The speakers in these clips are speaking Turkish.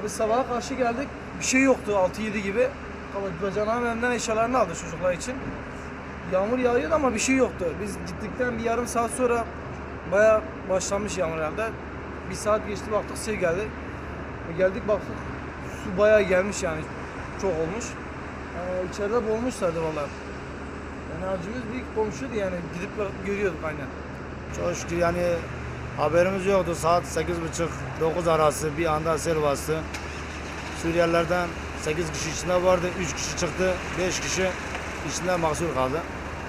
Abi sabaha karşı geldik. Bir şey yoktu 6-7 gibi. Bacanağım elimden eşyalarını aldı çocuklar için. Yağmur yağıyordu ama bir şey yoktu. Biz gittikten bir yarım saat sonra baya başlamış yağmur herhalde. Bir saat geçti baktık sel geldi. E geldik baktık su baya gelmiş yani çok olmuş. Ee, içeride boğulmuşlardı valla. Yani acımız bir komşuydu yani gidip görüyorduk aynen. Çok şükür yani haberimiz yoktu. Saat 8.30-9 arası bir anda sel bastı. Suriyelilerden 8 kişi içinde vardı. 3 kişi çıktı. 5 kişi içinde mahsur kaldı.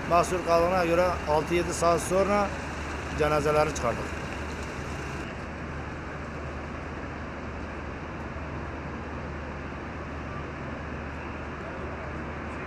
Mahsur kaldığına göre 6-7 saat sonra cenazeleri çıkardık.